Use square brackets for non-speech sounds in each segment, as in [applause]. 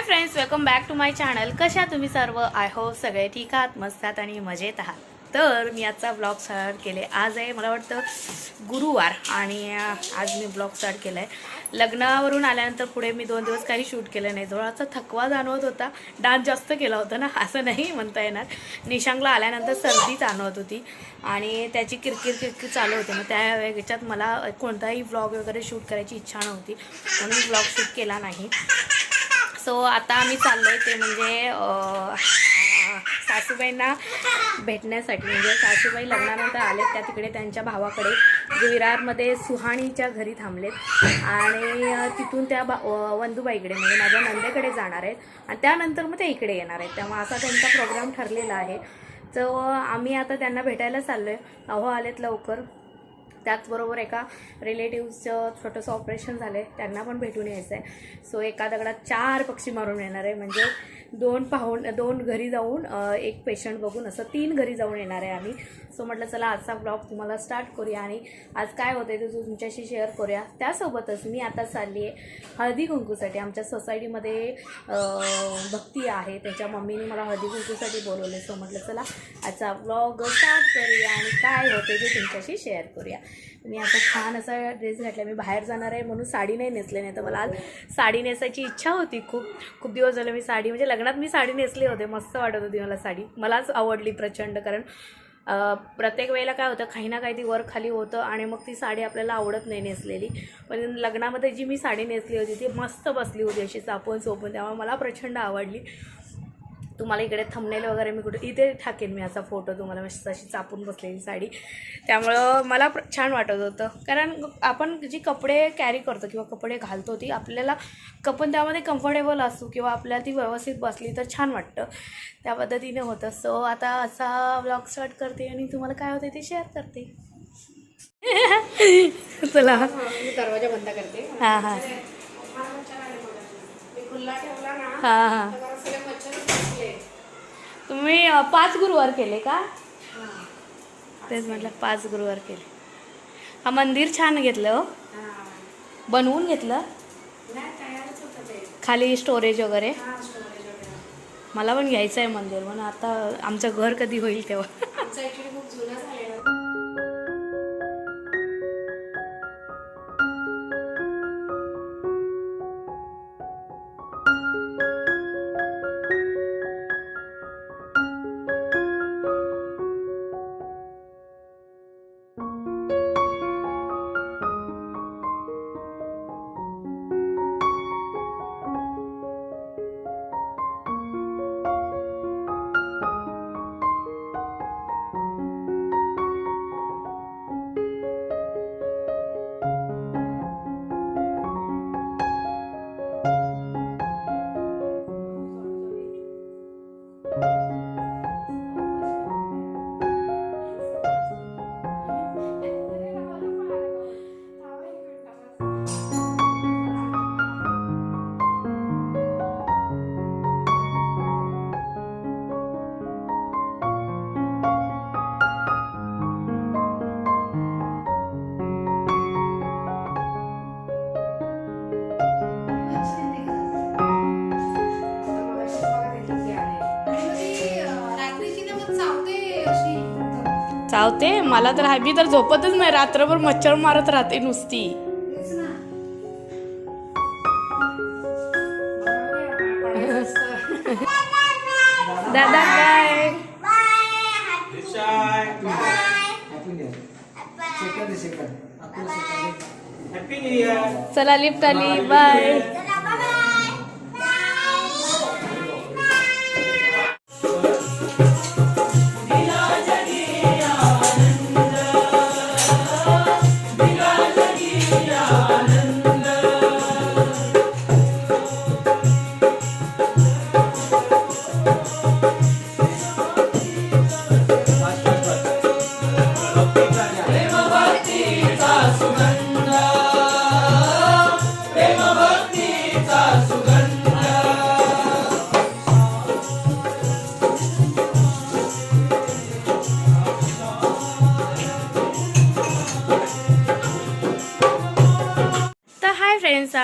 Hi friends welcome back to my channel. कशा तुम्ही सर्व? आय होप सगळे ठीक आहात मस्त आहात आणि मजेत आहात. तर मी आजचा ब्लॉग स्टार्ट केले. आज आहे मला वाटतं गुरुवार आणि आज मी ब्लॉग स्टार्ट केला आहे लग्नावरून आल्यानंतर पुढे मी दोन दिवस काही शूट केलं नाही. थोडासा थकवा जाणवत होता. डान्स जास्त केला होता ना असं नाही म्हणता येणार. निशांगला आल्यानंतर सर्दी जाणवत होती आणि त्याची किरकिर किरकिर चालू होती. मग त्या याच्यात मला कोणताही ब्लॉग वगैरे शूट करायची इच्छा नव्हती. म्हणून ब्लॉग शूट केला नाही. सो आता आम्ही चाललोय ते म्हणजे सासूबाईंना भेटण्यासाठी. म्हणजे सासूबाई लग्नानंतर आलेत त्या तिकडे त्यांच्या भावाकडे जे विरारमध्ये सुहाणीच्या घरी थांबलेत. आणि तिथून त्या बा अं, म्हणजे माझ्या नंदेकडे जाणार आहेत. आणि त्यानंतर मग ते इकडे येणार आहेत. त्यामुळे असा त्यांचा प्रोग्राम ठरलेला आहे. तर आम्ही आता त्यांना भेटायला चाललो आहे अहो आलेत लवकर. त्याचबरोबर एका रिलेटिव्हचं छोटंसं ऑपरेशन झालं आहे त्यांना पण भेटून यायचं आहे सो एका दगडात चार पक्षी मारून येणार आहे. म्हणजे दोन पाहून दोन घरी जाऊन एक पेशंट बघून असं तीन घरी जाऊन येणार आहे आम्ही. सो म्हटलं चला आजचा ब्लॉग तुम्हाला स्टार्ट करूया आणि आज काय होतं ते तुमच्याशी शेअर करूया. त्यासोबतच मी आता चालली आहे हळदी कुंकूसाठी. आमच्या सोसायटीमध्ये भक्ती आहे. त्याच्या मम्मीने मला हळदी कुंकूसाठी बोलवले सो म्हटलं चला आजचा ब्लॉग स्टार्ट करूया आणि काय होते ते तुमच्याशी शेअर करूया. मी आता छान असा ड्रेस घातला मी बाहेर जाणार आहे म्हणून साडी नाही नेसले. नाही तर मला आज साडी नेसायची इच्छा होती. खूप खूप दिवस झालं मी साडी म्हणजे लग्नात मी साडी नेसली होते मस्त वाटत होती मला साडी. मलाच आवडली प्रचंड कारण प्रत्येक वेळेला काय होतं काही ना काही ती वर खाली होतं आणि मग ती साडी आपल्याला आवडत नाही नेसलेली. पण लग्नामध्ये जी मी साडी नेसली होती ती मस्त बसली होती अशी चापून चोपून त्यामुळे मला प्रचंड आवडली. तुम्हाला इकडे थंबनेल वगैरे मी कुठे इथे टाकेन मी असा फोटो तुम्हाला मस्त अशी चापून बसलेली साडी. त्यामुळं मला छान वाटत होतं. कारण आपण जी कपडे कॅरी करतो किंवा कपडे घालतो ती आपल्याला कपन त्यामध्ये कम्फर्टेबल असू किंवा आपल्याला ती व्यवस्थित बसली तर छान वाटतं. त्या पद्धतीने होतं. सो आता असा ब्लॉग स्टार्ट करते आणि तुम्हाला काय होते ते शेअर करते. [laughs] चला. दरवाजा बंद करते. हां हां. हां हां तर सगळे मच्छर बसले तुम्ही अ, पाच गुरुवार केले का? तेच म्हटलं पाच गुरुवार केले. हा मंदिर छान घेतलं हो. बनवून घेतलं. खाली स्टोरेज वगैरे. स्टोरेज वगैरे. मला पण घ्यायचं आहे मंदिर म्हणून आता आमचं घर कधी होईल तेव्हा. चावते मला तर मी तर झोपतच नाही रात्रभर मच्छर मारत राहते नुसती. दादा बाय इयर चला लिफ्ट आली. बाय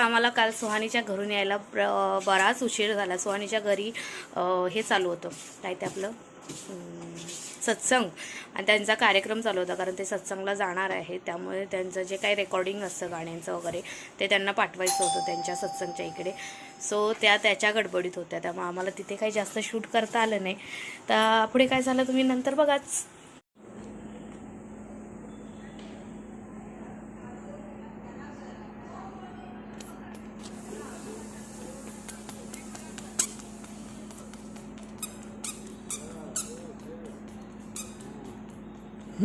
आम्हाला काल सुहानीच्या घरून यायला प्र- बराच उशीर झाला. सुहानीच्या घरी हे चालू होतं. काय ते आपलं? सत्संग. आणि त्यांचा कार्यक्रम चालू होता कारण ते सत्संगला जाणार आहे. त्यामुळे त्यांचं जे काही रेकॉर्डिंग असतं गाण्यांचं वगैरे ते त्यांना पाठवायचं होतं त्यांच्या सत्संगच्या इकडे. सो त्या त्याच्या गडबडीत होत्या. त्यामुळे आम्हाला तिथे काही जास्त शूट करता आलं नाही. तर पुढे काय झालं? तुम्ही नंतर बघाच.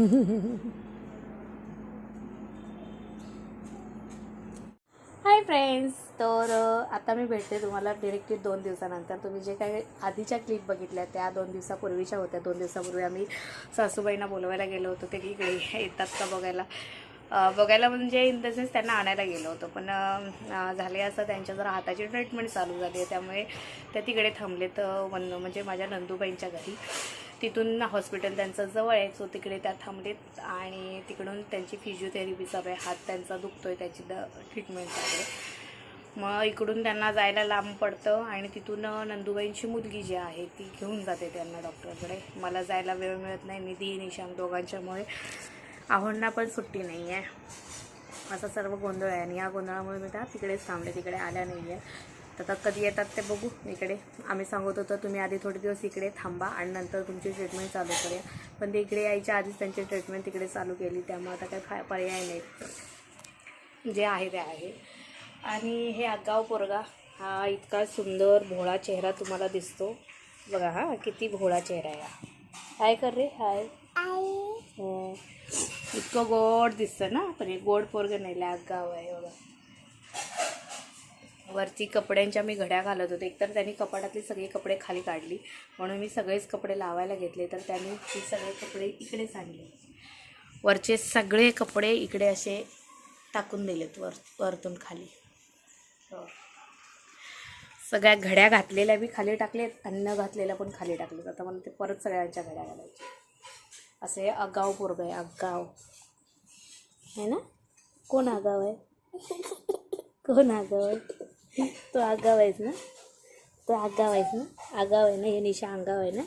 [laughs] हाय फ्रेंड्स तर आता मी भेटते तुम्हाला डिरेक्टली दोन दिवसानंतर. तुम्ही जे काही आधीच्या क्लिप बघितल्या त्या दोन दिवसापूर्वीच्या होत्या. दोन दिवसापूर्वी आम्ही सासूबाईंना बोलवायला गेलो होतो. ते इकडे येतात का बघायला? बघायला म्हणजे इन द सेन्स त्यांना आणायला गेलो होतो. पण झाले असं त्यांच्या जरा हाताची ट्रीटमेंट चालू झाली आहे. त्यामुळे त्या तिकडे थांबलेत वन म्हणजे माझ्या नंदूबाईंच्या घरी. तिथून हॉस्पिटल त्यांचं जवळ आहे सो तिकडे त्या थांबलेत आणि तिकडून त्यांची फिजिओथेरपी चालू आहे हात त्यांचा दुखतो आहे त्याची द ट्रीटमेंट चालू आहे. मग इकडून त्यांना जायला लांब पडतं आणि तिथून नंदूबाईंची मुलगी जी आहे ती घेऊन जाते त्यांना डॉक्टरकडे मला जायला वेळ मिळत नाही निधी निशांत दोघांच्यामुळे. आव्हांना पण सुट्टी नाही आहे असा सर्व गोंधळ आहे आणि या गोंधळामुळे मी त्या तिकडेच थांबले तिकडे आल्या नाही आहे आता कधी येतात ते बघू इकडे. आम्ही सांगत होतो तुम्ही आधी थोडे दिवस इकडे थांबा आणि नंतर तुमची ट्रीटमेंट चालू करूया. पण ते इकडे यायच्या आधीच त्यांची ट्रीटमेंट तिकडे चालू केली त्यामुळे आता काही फाय पर्याय नाही. जे आहे ते आहे. आणि हे आगाव पोरगा हा इतका सुंदर भोळा चेहरा तुम्हाला दिसतो. बघा हा किती भोळा चेहरा आहे. हाय कर रे हाय. हो. इतकं गोड दिसतं ना पण हे गोड पोरगं नाही आगाव आहे बघा. वरती कपड्यांच्या मी घड्या घालत होते. एकतर त्यांनी कपाटातली सगळे कपडे खाली काढली. म्हणून मी सगळेच कपडे लावायला घेतले. तर त्यांनी ती सगळे कपडे इकडे सांडले. वरचे सगळे कपडे इकडे असे टाकून दिलेत वर वरतून खाली. हो. सगळ्या घड्या घातलेल्या बी खाली टाकलेत. अन्न घातलेल्या पण खाली टाकलेत. आता मला ते परत सगळ्यांच्या घड्या घालायच्या. असे अगाव पोरग आहे अगाव है ना? कोण आगाव आहे? कोण आगाव आहे? तो आगाव आहेस ना? तो आगाव आहेस ना? आगाव आहे ना? हे निशा अंगाव आहे ना?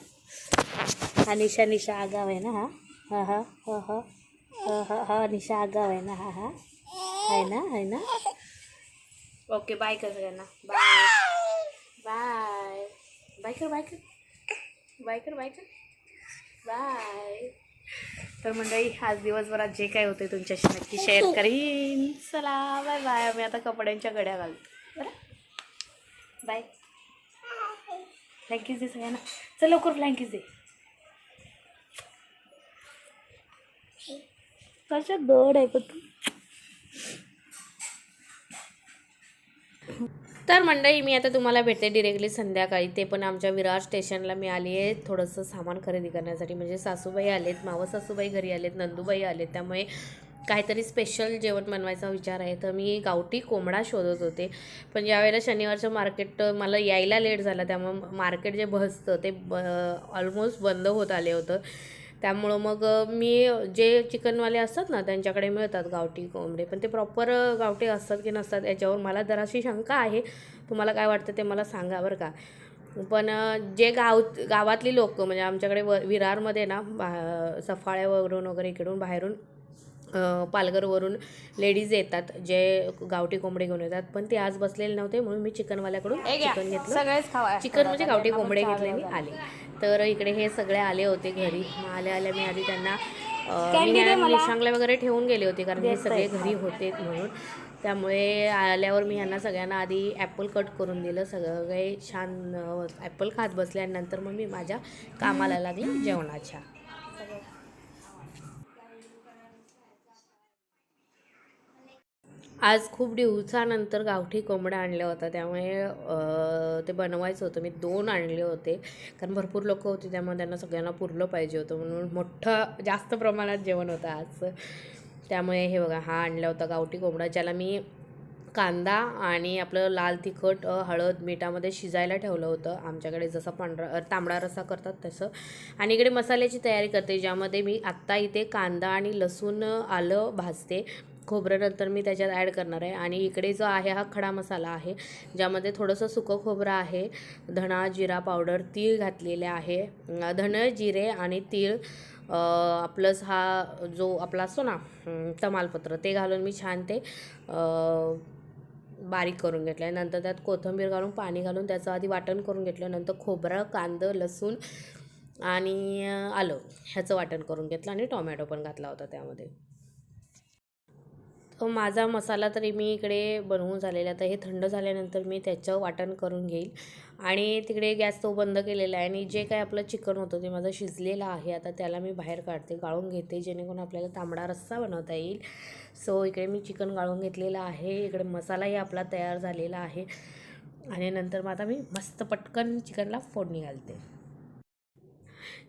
हा निशा निशा आगाव आहे ना? हा? हा हा ह ह. ह ह निशा आगाव आहे ना? हा हा. आहे ना? आहे ना? ओके बाय कर सगळ्यांना. बाय. बाय. बाय कर बाय कर. बाय कर बाय कर. बाय. तर मंडळी आज दिवसभरात जे काय होते तुमच्याशी नक्की शेअर करीन. चला बाय बाय आम्ही आता कपड्यांच्या गड्या घालतो. बाय. फ्लँकीज दे सगळ्यांना. चल लवकर फ्लँकीज दे. कशा गड आहे पण तू? तर मंडळी मी आता तुम्हाला भेटते डिरेक्टली संध्याकाळी. ते पण आमच्या विरार स्टेशनला मी आली आहे. थोडंसं सामान खरेदी करण्यासाठी. म्हणजे सासूबाई आलेत मावं सासूबाई घरी आलेत नंदूबाई आलेत. त्यामुळे काहीतरी स्पेशल जेवण बनवायचा विचार आहे तर मी गावठी कोंबडा शोधत होते. पण ज्यावेळेला शनिवारचं मार्केट मला यायला लेट झाला त्यामुळं मार्केट जे बसतं ते ब ऑलमोस्ट बंद होत आले होतं. त्यामुळं मग मी जे चिकनवाले असतात ना त्यांच्याकडे मिळतात गावठी कोंबडे. पण ते प्रॉपर गावठी असतात की नसतात याच्यावर मला जराशी शंका आहे. तुम्हाला काय वाटतं ते मला सांगा बरं का? पण जे गाव गावातली लोक म्हणजे आमच्याकडे व विरारमध्ये ना बा सफाळ्यावरून वगैरे इकडून बाहेरून पालघरवरून लेडीज येतात जे गावठी कोंबडे घेऊन येतात. पण ते आज बसलेले नव्हते म्हणून मी चिकनवाल्याकडून चिकन घेतलं. चिकन म्हणजे गावठी कोंबडे घेतले आणि आले. तर इकडे हे सगळे आले होते घरी. मग आल्या आल्या मी आधी त्यांना निशांगला वगैरे ठेवून गेले होते कारण हे सगळे घरी होते म्हणून. त्यामुळे आल्यावर मी यांना सगळ्यांना आधी ॲपल कट करून दिलं. सगळे छान ॲपल खात बसले आणि नंतर मग मी माझ्या कामाला लागले जेवणाच्या. आज खूप दिवसानंतर गावठी कोंबडा आणल्या होता त्यामुळे ते बनवायचं होतं. मी दोन आणले होते. कारण भरपूर लोक होती त्यामुळे त्यांना सगळ्यांना पुरलं पाहिजे होतं. म्हणून मोठं जास्त प्रमाणात जेवण होतं आज. त्यामुळे हे बघा हा आणला होता गावठी कोंबडा ज्याला मी कांदा आणि आपलं लाल तिखट हळद मिठामध्ये शिजायला ठेवलं होतं. आमच्याकडे जसं पांढरा तांबडा रस्सा करतात तसं. आणि इकडे मसाल्याची तयारी करते ज्यामध्ये मी आत्ता इथे कांदा आणि लसूण आलं भाजते. खोबरं नंतर मी त्याच्यात ॲड करणार आहे. आणि इकडे जो आहे हा खडा मसाला आहे ज्यामध्ये थोडंसं सुकं खोबरं आहे धणा जिरा पावडर तीळ घातलेले आहे. धणं जिरे आणि तीळ प्लस हा जो आपला असतो ना तमालपत्र ते घालून मी छान ते बारीक करून घेतलं आहे नंतर त्यात कोथिंबीर घालून पाणी घालून त्याचं आधी वाटण करून घेतलं. नंतर खोबरं कांदं लसूण आणि आलं ह्याचं वाटण करून घेतलं. आणि टोमॅटो पण घातला होता त्यामध्ये. तो माझा मसाला तरी मी इकडे बनवून झालेला तर हे थंड झाल्यानंतर मी त्याचं वाटण करून घेईल. आणि तिकडे गॅस तो बंद केलेला आहे आणि जे काय आपलं चिकन होतं ते माझं शिजलेलं आहे. आता त्याला मी बाहेर काढते गाळून घेते जेणेकरून आपल्याला तांबडा रस्सा बनवता येईल. सो इकडे मी चिकन गाळून घेतलेलं आहे. इकडे मसालाही आपला तयार झालेला आहे. आणि नंतर मग आता मी मस्त पटकन चिकनला फोडणी घालते.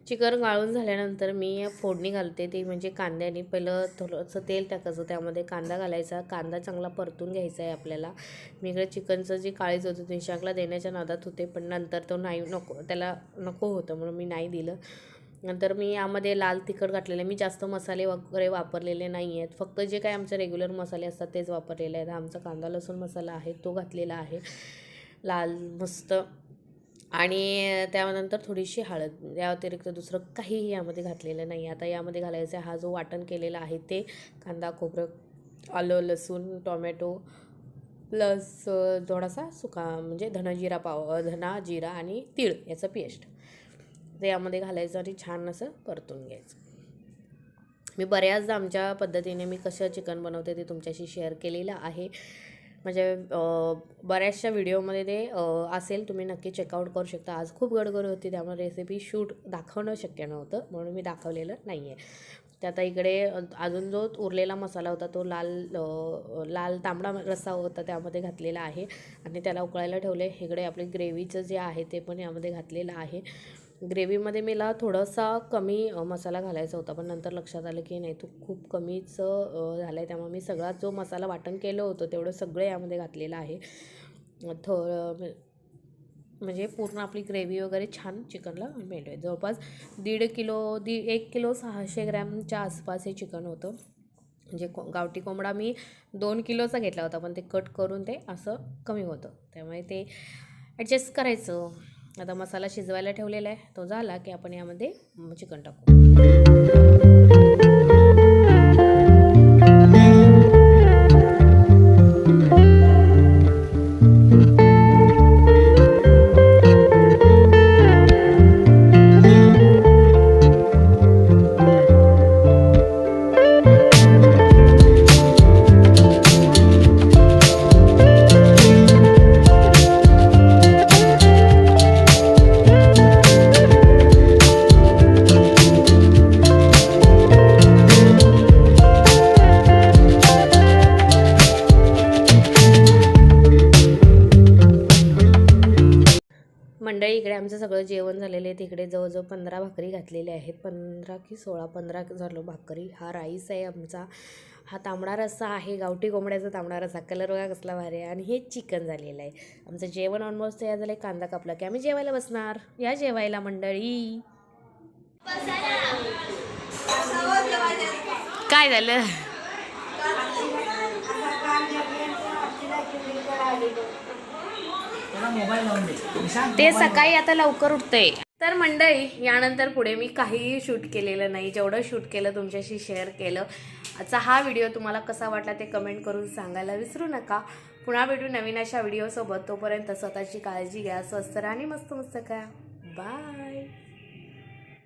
चिकन गाळून झाल्यानंतर मी फोडणी घालते ती म्हणजे कांद्याने. पहिलं थोडंसं तेल टाकायचं त्यामध्ये कांदा घालायचा. कांदा चांगला परतून घ्यायचा आहे आपल्याला. मी इकडे चिकनचं जे काळीज होतं ते शाकला देण्याच्या नादात होते पण नंतर तो नाही नको त्याला नको होतं म्हणून मी नाही दिलं. नंतर मी यामध्ये लाल तिखट घातलेलं आहे. मी जास्त मसाले वगैरे वापरलेले नाही आहेत. फक्त जे काही आमचे रेग्युलर मसाले असतात तेच वापरलेले आहेत. आमचा कांदा लसूण मसाला आहे तो घातलेला आहे. लाल मस्त. आणि त्यानंतर थोडीशी हळद या व्यतिरिक्त दुसरं काहीही यामध्ये घातलेलं नाही. आता यामध्ये घालायचं हा जो वाटण केलेला आहे ते कांदा खोबरं आलं लसूण टोमॅटो प्लस थोडासा सुका म्हणजे धनाजिरा पाव धना जिरा आणि तीळ याचं पेस्ट. ते यामध्ये घालायचं आणि छान असं परतून घ्यायचं. मी बऱ्याचदा आमच्या पद्धतीने मी कसं चिकन बनवते ते तुमच्याशी शेअर केलेलं आहे. म्हणजे बऱ्याचशा व्हिडिओमध्ये ते असेल तुम्ही नक्की चेकआउट करू शकता. आज खूप गडगड होती त्यामुळे रेसिपी शूट दाखवणं शक्य नव्हतं म्हणून मी दाखवलेलं नाही आहे तर आता इकडे अजून जो उरलेला मसाला होता तो लाल लाल तांबडा रस्सा होता त्यामध्ये घातलेला आहे. आणि त्याला उकळायला ठेवले इकडे आपले ग्रेव्हीचं जे आहे ते पण यामध्ये घातलेलं आहे. ग्रेव्हीमध्ये मला थोडासा कमी मसाला घालायचा होता पण नंतर लक्षात आलं की नाही तो खूप कमीच झाला आहे त्यामुळे मी सगळा जो मसाला वाटण केलं होतं तेवढं सगळं यामध्ये घातलेलं आहे. थोडं म्हणजे पूर्ण आपली ग्रेव्ही वगैरे छान चिकनला मिळतो आहे जवळपास दीड किलो दी एक किलो सहाशे ग्रॅमच्या आसपास हे चिकन होतं. म्हणजे को गावठी कोंबडा मी दोन किलोचा घेतला होता पण ते कट करून ते असं कमी होतं. त्यामुळे ते ॲडजस्ट करायचं. आता मसाला शिजवायला ठेवलेला आहे. तो झाला की आपण यामध्ये चिकन टाकू. इकडे आमचं सगळं जेवण झालेलं आहे. तिकडे जवळजवळ पंधरा भाकरी घातलेल्या आहेत. पंधरा की सोळा पंधरा झालो भाकरी. हा राईस आहे आमचा. हा तांबडा रस्सा आहे. गावठी कोंबड्याचा तांबडा रस्सा. कलर बघा कसला भारी आहे. आणि हे चिकन झालेलं आहे. आमचं जेवण ऑलमोस्ट तयार झालं आहे कांदा कापला की आम्ही जेवायला बसणार. या जेवायला मंडळी. काय झालं? ते सकाळी आता लवकर उठते तर मंडळी यानंतर पुढे मी काहीही शूट केलेलं नाही. जेवढं शूट केलं तुमच्याशी शेअर केलं आजचा हा व्हिडिओ तुम्हाला कसा वाटला ते कमेंट करून सांगायला विसरू नका. पुन्हा भेटू नवीन अशा व्हिडिओसोबत तोपर्यंत स्वतःची काळजी घ्या स्वस्त राहा आणि मस्त मस्त काय बाय